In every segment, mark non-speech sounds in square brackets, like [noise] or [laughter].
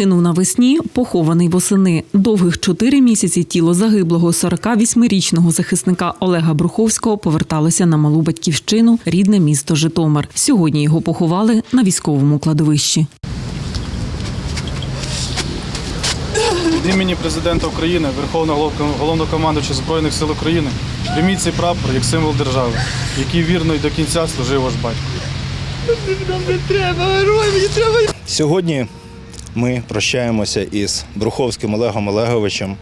Загинув навесні, похований восени. Довгих чотири місяці тіло загиблого 48-річного захисника Олега Бруховського поверталося на малу батьківщину, рідне місто Житомир. Сьогодні його поховали на військовому кладовищі. Від імені президента України, Верховного головнокомандуюча Збройних сил України, прийміть цей прапор як символ держави, який вірно і до кінця служив ваш батько. Сьогодні ми прощаємося із Бруховським Олегом Олеговичем,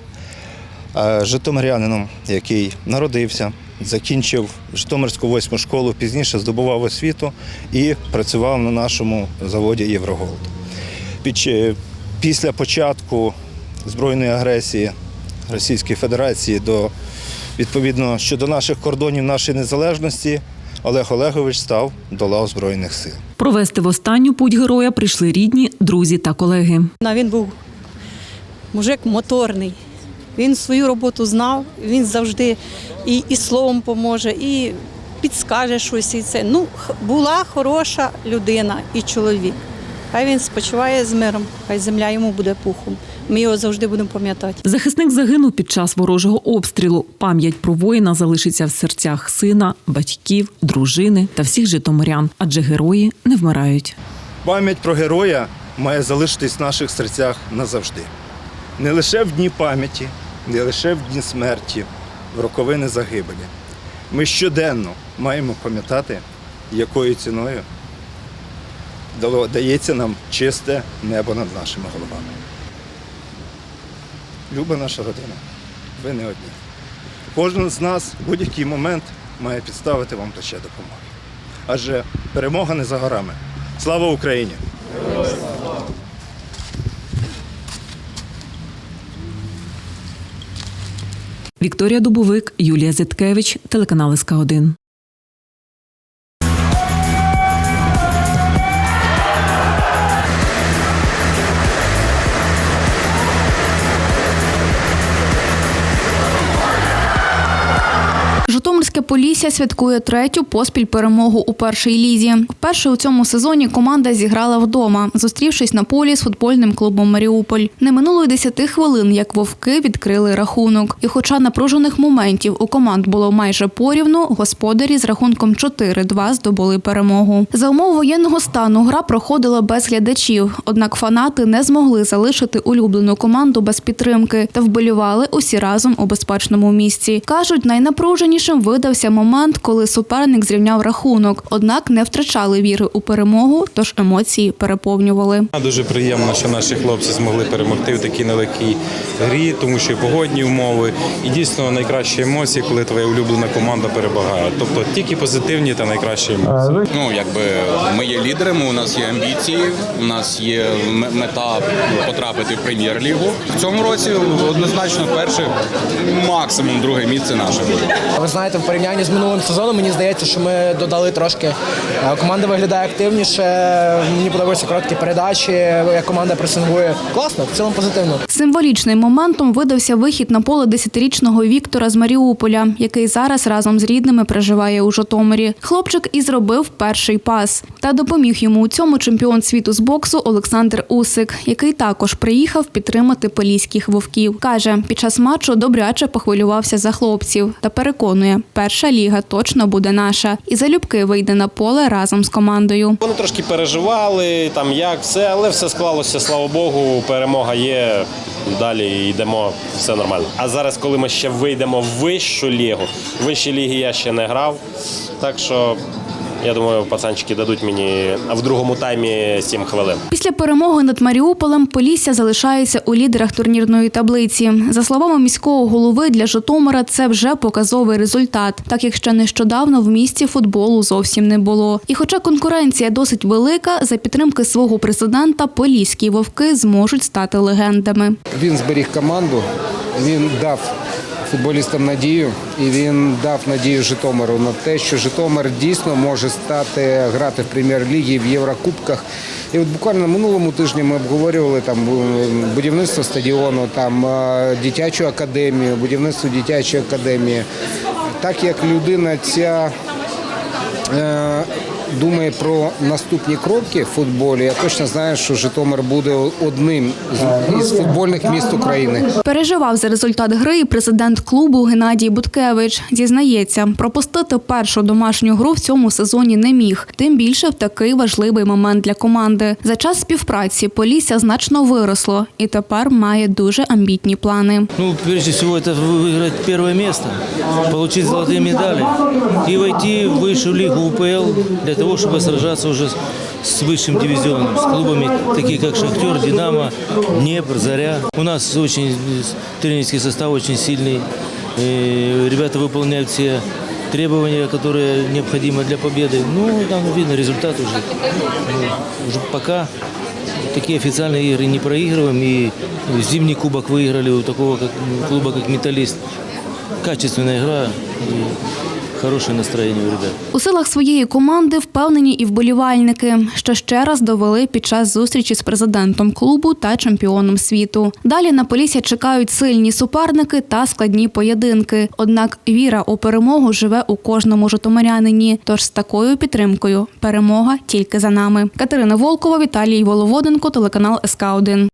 е, житомирянином, який народився, закінчив Житомирську восьму школу, пізніше здобував освіту і працював на нашому заводі Євроголд. Після початку збройної агресії Російської Федерації до відповідно щодо наших кордонів нашої незалежності Олег Олегович став до лав Збройних сил. Провести в останню путь героя прийшли рідні, друзі та колеги. На Він був мужик моторний. Він свою роботу знав, він завжди і, і словом поможе, і підскаже щось. І це. Ну, була хороша людина і чоловік. Хай він спочиває з миром, хай земля йому буде пухом. Ми його завжди будемо пам'ятати. Захисник загинув під час ворожого обстрілу. Пам'ять про воїна залишиться в серцях сина, батьків, дружини та всіх житомирян, адже герої не вмирають. Пам'ять про героя має залишитись в наших серцях назавжди. Не лише в дні пам'яті, не лише в дні смерті, в роковини загибелі. Ми щоденно маємо пам'ятати, якою ціною дається нам чисте небо над нашими головами. Люба наша родина, ви не одні. Кожен з нас в будь-який момент має підставити вам плече допомоги. Адже перемога не за горами. Слава Україні! Вікторія Дубовик, Юлія Зиткевич, телеканал СК 1 Полісся святкує третю поспіль перемогу у першій лізі. Вперше у цьому сезоні команда зіграла вдома, зустрівшись на полі з футбольним клубом Маріуполь. Не минуло й 10 хвилин, як вовки відкрили рахунок. І, хоча напружених моментів у команд було майже порівну, господарі з рахунком 4-2 здобули перемогу. За умов воєнного стану гра проходила без глядачів. Однак фанати не змогли залишити улюблену команду без підтримки та вболівали усі разом у безпечному місці. кажуть, найнапруженішим видався момент, коли суперник зрівняв рахунок. Однак не втрачали віри у перемогу, тож емоції переповнювали. Дуже приємно, що наші хлопці змогли перемогти в такій нелегкій грі, тому що і погодні умови, і дійсно найкращі емоції, коли твоя улюблена команда перемагає. Тобто тільки позитивні та найкращі емоції. Ну, якби ми є лідерами, у нас є амбіції, у нас є мета потрапити в прем'єр-лігу. В цьому році однозначно перше, максимум друге місце наше буде. Ви знаєте, в порівнянні з минулим сезоном мені здається, що ми додали трошки. Е, Команда виглядає активніше. Мені подобаються короткі передачі, як команда пресингує. Класно, в цілому позитивно. Символічним моментом видався вихід на поле десятирічного Віктора з Маріуполя, який зараз разом з рідними проживає у Житомирі. Хлопчик і зробив перший пас. Та допоміг йому у цьому чемпіон світу з боксу Олександр Усик, який також приїхав підтримати поліських вовків. Каже, під час матчу добряче похвилювався за хлопців та переконує, перша ліга точно буде наша, і залюбки вийде на поле разом з командою. Вони трошки переживали, там як все, але все склалося, слава Богу, перемога є. Далі йдемо, все нормально. А зараз, коли ми ще вийдемо в вищу лігу, в вищій лігі я ще не грав. Так що я думаю, пацанчики дадуть мені в другому таймі 7 хвилин. Після перемоги над Маріуполем Полісся залишається у лідерах турнірної таблиці. За словами міського голови, для Житомира це вже показовий результат, так як ще нещодавно в місті футболу зовсім не було. І хоча конкуренція досить велика, за підтримки свого президента поліські вовки зможуть стати легендами. Він зберіг команду, він дав футболістам надію, і він дав надію Житомиру на те, що Житомир дійсно може стати грати в прем'єр-лігі в Єврокубках. І от буквально минулому тижні ми обговорювали там е, будівництво стадіону, там е, дитячу академію, будівництво дитячої академії. Так як людина ця е, думає про наступні кроки в футболі, я точно знаю, що Житомир буде одним з- із футбольних міст України. Переживав за результат гри і президент клубу Геннадій Буткевич. Зізнається, пропустити першу домашню гру в цьому сезоні не міг, тим більше в такий важливий момент для команди. За час співпраці Полісся значно виросло і тепер має дуже амбітні плани. Ну, прежде всего, это выиграть первое место, получить золотые медали и войти в высшую лигу УПЛ для того, чтобы сражаться уже с высшим дивизионом, с клубами, такие как «Шахтер», «Динамо», «Днепр», «Заря». У нас очень э, тренерский состав очень сильный. И ребята выполняют все требования, которые необходимы для победы. Ну, там видно результат уже. Ну, уже пока такие официальные игры не проигрываем. И зимний кубок выиграли у такого как, клуба, как «Металлист». Качественная игра и хорошее настроение у ребят. У силах своєї команди впевнені і вболівальники, що ще раз довели під час зустрічі з президентом клубу та чемпіоном світу. Далі на Полісся чекають сильні суперники та складні поєдинки. Однак віра у перемогу живе у кожному житомирянині. Тож з такою підтримкою перемога тільки за нами. Катерина Волкова, Віталій Воловоденко, телеканал СК 1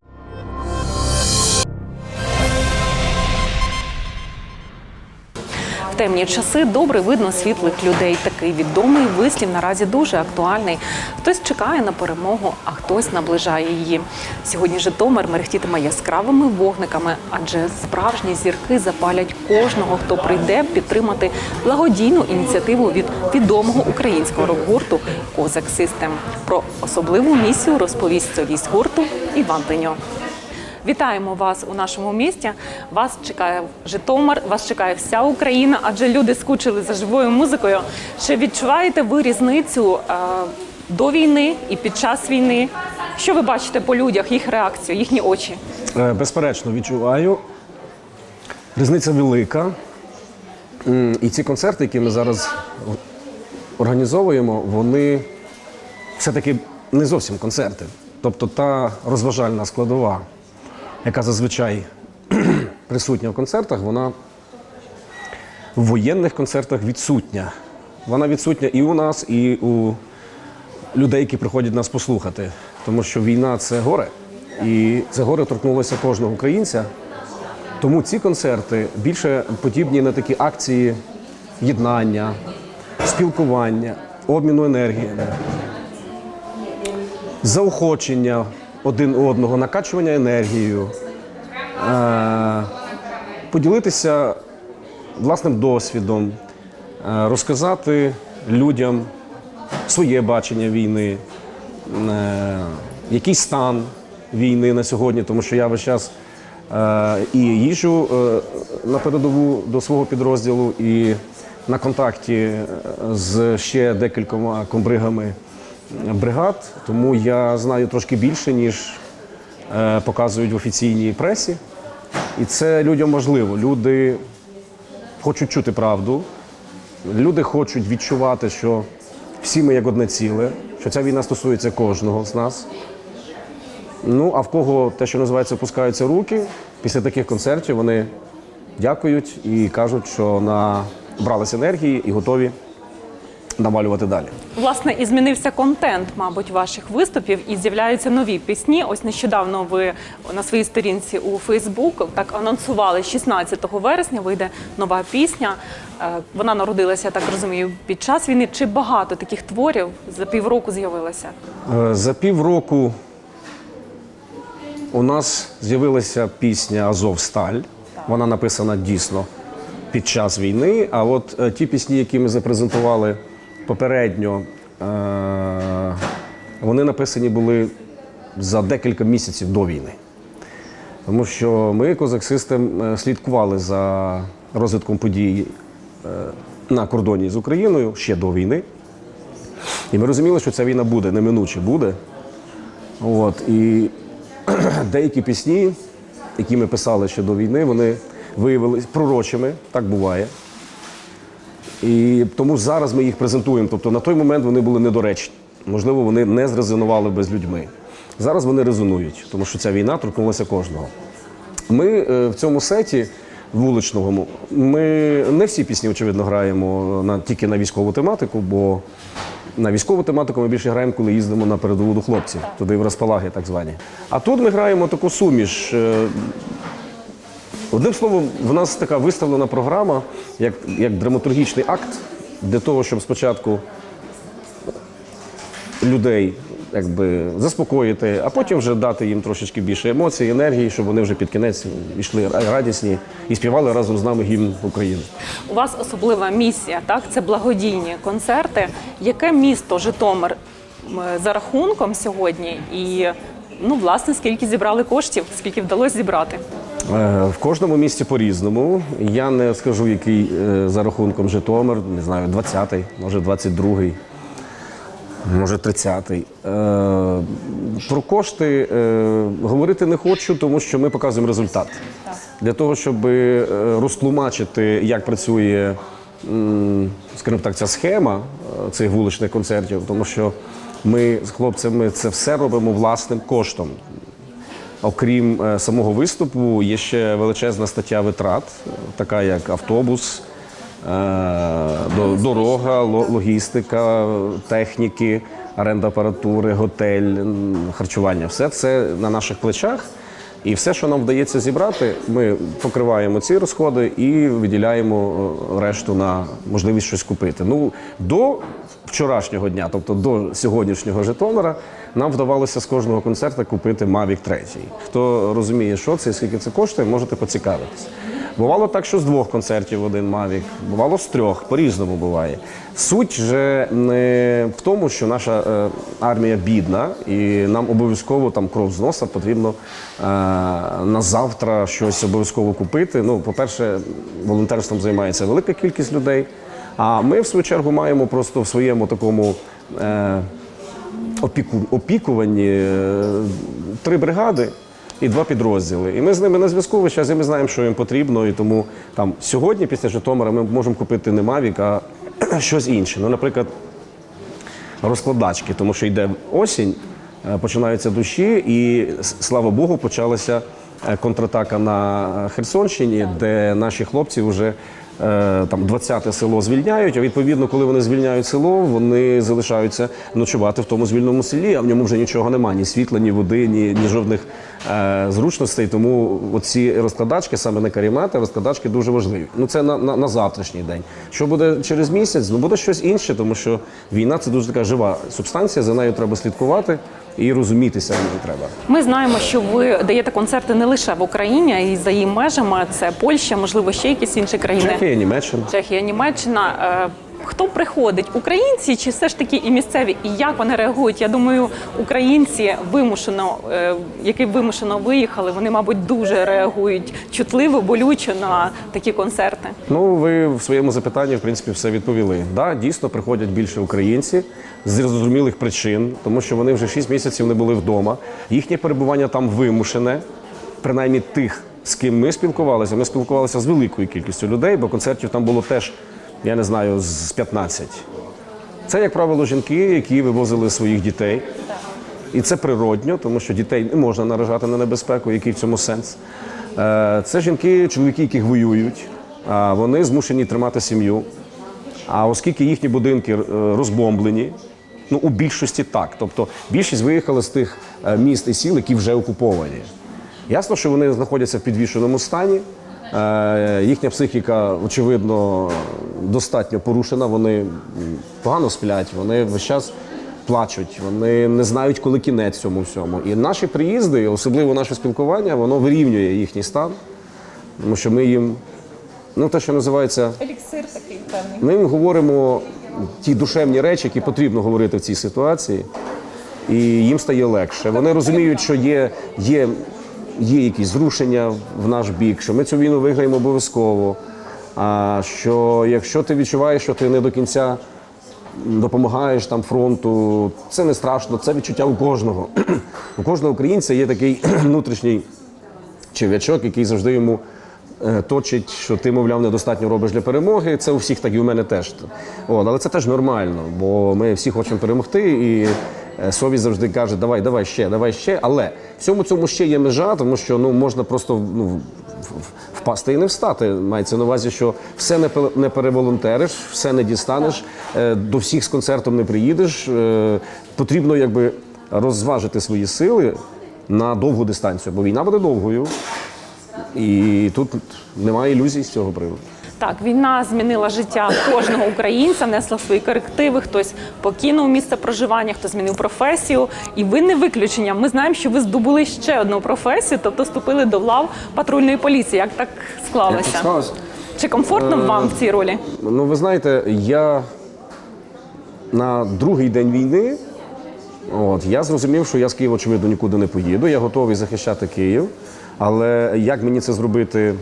Темні часи добре видно світлих людей. Такий відомий вислів наразі дуже актуальний. Хтось чекає на перемогу, а хтось наближає її. Сьогодні Житомир мерехтітиме яскравими вогниками, адже справжні зірки запалять кожного, хто прийде підтримати благодійну ініціативу від відомого українського рок-гурту Козак Систем. Про особливу місію розповість соліст гурту Іван Пеньо. Вітаємо вас у нашому місті. Вас чекає Житомир, вас чекає вся Україна, адже люди скучили за живою музикою. Чи відчуваєте ви різницю е, до війни і під час війни? Що ви бачите по людях, їх реакцію, їхні очі? Е, Безперечно, відчуваю. Різниця велика. І ці концерти, які ми зараз організовуємо, вони все-таки не зовсім концерти. Тобто та розважальна складова, яка зазвичай [clears throat] присутня в концертах, вона в воєнних концертах відсутня. Вона відсутня і у нас, і у людей, які приходять нас послухати. Тому що війна це горе. І це горе торкнулося кожного українця. Тому ці концерти більше подібні на такі акції єднання, спілкування, обміну енергіями, заохочення один одного, накачування енергією, е, поділитися власним досвідом, е, розказати людям своє бачення війни, е, який стан війни на сьогодні, тому що я весь час і їжджу на передову до свого підрозділу, і на контакті з ще декількома комбригами бригад, тому я знаю трошки більше, ніж е, показують в офіційній пресі. І це людям важливо. Люди хочуть чути правду, люди хочуть відчувати, що всі ми як одне ціле, що ця війна стосується кожного з нас. Ну, а в кого те, що називається, опускаються руки, після таких концертів вони дякують і кажуть, що набралися енергії і готові навалювати далі. Власне, і змінився контент, мабуть, ваших виступів, і з'являються нові пісні. Ось нещодавно ви на своїй сторінці у Фейсбук так анонсували 16 вересня. Вийде нова пісня. Е, Вона народилася, я так розумію, під час війни. Чи багато таких творів за півроку з'явилося? Е, За півроку у нас з'явилася пісня Азовсталь. Вона написана дійсно під час війни. А от е, ті пісні, які ми запрезентували попередньо, е, вони написані були за декілька місяців до війни. Тому що ми, Козак Систем, е, слідкували за розвитком подій е, на кордоні з Україною ще до війни. І ми розуміли, що ця війна буде, неминуче буде. От, і [clears throat] деякі пісні, які ми писали ще до війни, вони виявилися пророчими, так буває. І тому зараз ми їх презентуємо. Тобто на той момент вони були недоречні. Можливо, вони не зрезонували би з людьми. Зараз вони резонують, тому що ця війна торкнулася кожного. Ми е, в цьому сеті вуличному ми не всі пісні, очевидно, граємо на, тільки на військову тематику, бо На військову тематику ми більше граємо, коли їздимо на передову до хлопців, туди в розпалаги так звані. А тут ми граємо таку суміш. Одним словом, в нас така виставлена програма, як, як драматургічний акт для того, щоб спочатку людей якби, заспокоїти, а потім вже дати їм трошечки більше емоцій, енергії, щоб вони вже під кінець йшли радісні і співали разом з нами гімн України. У вас особлива місія, так? Це благодійні концерти. Яке місто Житомир за рахунком сьогодні? І ну, власне, скільки зібрали коштів, скільки вдалося зібрати? Е, В кожному місті по-різному. Я не скажу, який е, за рахунком Житомир, не знаю, 20-й, може 22-й, може 30-й. Е, Про кошти говорити не хочу, тому що ми показуємо результат. Для того, щоб розтлумачити, як працює, скажімо так, ця схема цих вуличних концертів, тому що ми з хлопцями це все робимо власним коштом. Окрім е, самого виступу, є ще величезна стаття витрат, така як автобус, е, дорога, логістика, техніки, оренда апаратури, готель, харчування. Все це на наших плечах. І все, що нам вдається зібрати, ми покриваємо ці розходи і виділяємо е, решту на можливість щось купити. Ну до вчорашнього дня, тобто до сьогоднішнього Житомира, нам вдавалося з кожного концерта купити Mavic 3. Хто розуміє, що це і скільки це коштує, можете поцікавитись. Бувало так, що з двох концертів один Mavic, бувало з трьох, по-різному буває. Суть же не в тому, що наша е, армія бідна, і нам обов'язково там кров з носа потрібно е, на завтра щось обов'язково купити. Ну, по-перше, волонтерством займається велика кількість людей. А ми, в свою чергу, маємо просто в своєму такому. Е, опіку, опікуванні е, три бригади і два підрозділи. І ми з ними на зв'язку весь час, і ми знаємо, що їм потрібно. І тому там сьогодні, після Житомира, ми можемо купити не Mavic, а [clears throat] щось інше. Ну, наприклад, розкладачки, тому що йде осінь, е, починаються дощі, і слава Богу, почалася е, контратака на Херсонщині, де наші хлопці вже е, там 20-те село звільняють. А відповідно, коли вони звільняють село, вони залишаються ночувати в тому звільному селі, а в ньому вже нічого немає, ні світла, ні води, ні, ні жодних е, зручностей. Тому оці розкладачки, саме не карімати, розкладачки дуже важливі. Ну це на, на, на завтрашній день. Що буде через місяць? Ну буде щось інше, тому що війна це дуже така жива субстанція. За нею треба слідкувати і розумітися треба. Ми знаємо, що ви даєте концерти не лише в Україні, а й за її межами. Це Польща, можливо, ще якісь інші країни. Чехія, Німеччина. Чехія, Німеччина. Хто приходить? Українці чи все ж таки і місцеві? І як вони реагують? Я думаю, українці вимушено, е, які вимушено виїхали, вони, мабуть, дуже реагують чутливо, болюче на такі концерти. Ну, ви в своєму запитанні, в принципі, все відповіли. Да, дійсно приходять більше українці з зрозумілих причин, тому що вони вже 6 місяців не були вдома. Їхнє перебування там вимушене, принаймні тих, з ким ми спілкувалися. Ми спілкувалися з великою кількістю людей, бо концертів там було теж, я не знаю, з 15. Це, як правило, жінки, які вивозили своїх дітей. І це природньо, тому що дітей не можна наражати на небезпеку, який в цьому сенс. Е, Це жінки, чоловіки, які воюють, вони змушені тримати сім'ю. А оскільки їхні будинки е, розбомблені, ну у більшості так. Тобто більшість виїхали з тих е, міст і сіл, які вже окуповані. Ясно, що вони знаходяться в підвішеному стані. Е, Їхня психіка, очевидно, достатньо порушена. Вони погано сплять, вони весь час плачуть, вони не знають, коли кінець цьому всьому. І наші приїзди, особливо наше спілкування, воно вирівнює їхній стан, тому що ми їм, ну те, що називається, Еліксир такий певний. ми їм говоримо ті душевні речі, які потрібно говорити в цій ситуації, і їм стає легше. Вони розуміють, що є, є, є якісь зрушення в наш бік, що ми цю війну виграємо обов'язково. А що якщо ти відчуваєш, що ти не до кінця допомагаєш там фронту, це не страшно, це відчуття у кожного. [clears throat] у кожного українця є такий [clears throat] внутрішній черв'ячок, який завжди йому е, точить, що ти, мовляв, недостатньо робиш для перемоги. Це у всіх так і у мене теж. От, але це теж нормально, бо ми всі хочемо перемогти, і совість завжди каже, давай, давай ще, давай ще. Але всьому цьому ще є межа, тому що ну, можна просто ну, впасти і не встати. Мається на увазі, що все не не переволонтериш, все не дістанеш, е, до всіх з концертом не приїдеш. Е, Потрібно якби розважити свої сили на довгу дистанцію, бо війна буде довгою. І тут немає ілюзій з цього приводу. Так, війна змінила життя кожного українця, внесла свої корективи. Хтось покинув місце проживання, хтось змінив професію. І ви не виключення. Ми знаємо, що ви здобули ще одну професію, тобто вступили до лав патрульної поліції. Як так склалося? сталося? Чи комфортно вам в цій ролі? Ну, ви знаєте, я на другий день війни от, я зрозумів, що я з Києва, очевидно, нікуди не поїду. Я готовий захищати Київ. Але як мені це зробити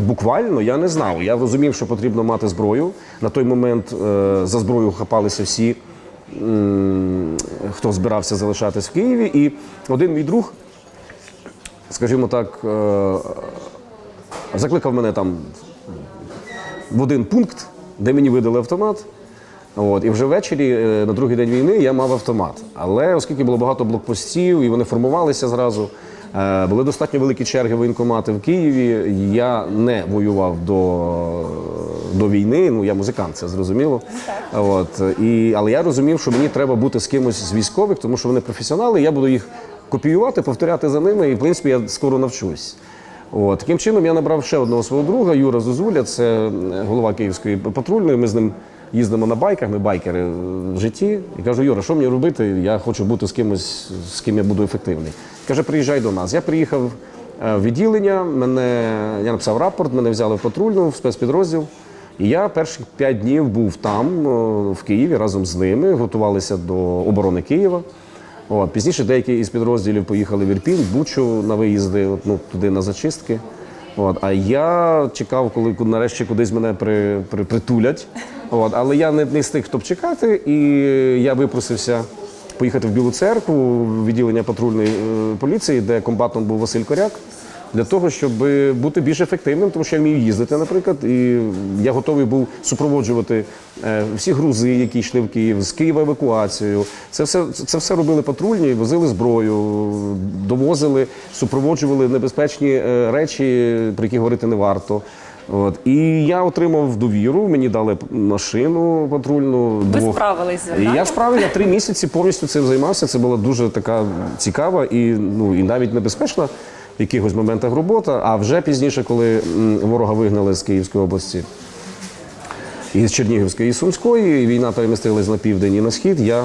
буквально, я не знав. Я розумів, що потрібно мати зброю. На той момент е, за зброю хапалися всі, хто збирався залишатись в Києві. І один мій друг, скажімо так, е, закликав мене там в один пункт, де мені видали автомат. От, і вже ввечері, е, на другий день війни, я мав автомат. Але оскільки було багато блокпостів, і вони формувалися зразу, були достатньо великі черги воєнкомати в Києві. Я не воював до, до війни. Ну я музикант, це зрозуміло. От, і, але я розумів, що мені треба бути з кимось з військових, тому що вони професіонали. Я буду їх копіювати, повторяти за ними, і в принципі я скоро навчусь. От, таким чином я набрав ще одного свого друга, Юра Зозуля, це е, голова Київської патрульної. Ми з ним їздимо на байках, ми байкери в житті. І кажу, Юра, що мені робити? Я хочу бути з кимось, з ким я буду ефективний. Каже, приїжджай до нас. Я приїхав е, в відділення, мене, я написав рапорт, мене взяли в патрульну, в спецпідрозділ. І я перших п'ять днів був там, е, в Києві, разом з ними, готувалися до оборони Києва. От, пізніше деякі із підрозділів поїхали в Ірпінь, Бучу на виїзди, ну, туди на зачистки. От, а я чекав, коли нарешті кудись мене при, при, притулять. От, але я не, не з тих, хто б чекати, і я випросився поїхати в Білу церкву, в відділення патрульної е, поліції, де комбатом був Василь Коряк, для того, щоб бути більш ефективним, тому що я вмію їздити, наприклад, і я готовий був супроводжувати е, всі грузи, які йшли в Київ, з Києва евакуацію. Це все, це все робили патрульні, возили зброю, довозили, супроводжували небезпечні е, речі, про які говорити не варто. От. І я отримав довіру, мені дали машину патрульну. Ви двох. справились з завданням? Я справив, я три місяці повністю цим займався. Це була дуже така цікава і, ну, і навіть небезпечна в якихось моментах робота. А вже пізніше, коли ворога вигнали з Київської області і з Чернігівської і Сумської, і війна перемістилась на південь і на схід. Я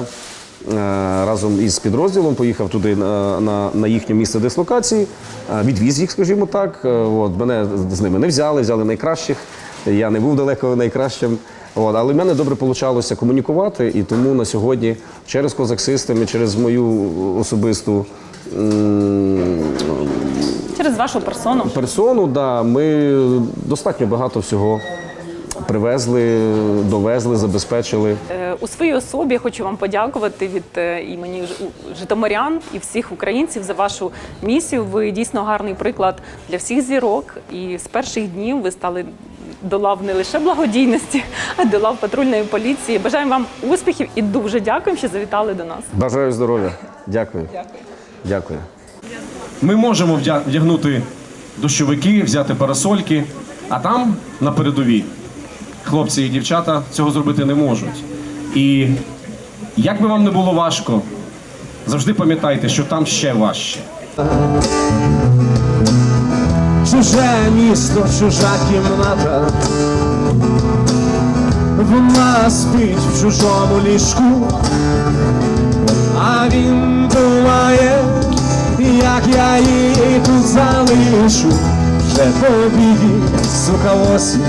разом із підрозділом поїхав туди на, на, на їхнє місце дислокації, е, відвіз їх, скажімо так. Е, От, мене з ними не взяли, взяли найкращих. Я не був далеко найкращим. От, але в мене добре вийшло комунікувати, і тому на сьогодні через козаксистем і через мою особисту Через вашу персону. персону, да, ми достатньо багато всього привезли, довезли, забезпечили. Е, У своїй особі хочу вам подякувати від е, імені житомирян і всіх українців за вашу місію. Ви дійсно гарний приклад для всіх зірок. І з перших днів ви стали до лав не лише благодійності, [laughs] а до лав патрульної поліції. Бажаємо вам успіхів і дуже дякуємо, що завітали до нас. Бажаю здоров'я. Дякую. Дякую. Ми можемо вдягнути дощовики, взяти парасольки, а там на передовій хлопці і дівчата цього зробити не можуть. І як би вам не було важко, завжди пам'ятайте, що там ще важче. Чуже місто, чужа кімната, вона спить в чужому ліжку, а він думає, як я її тут залишу, вже побіді, сука, осінь,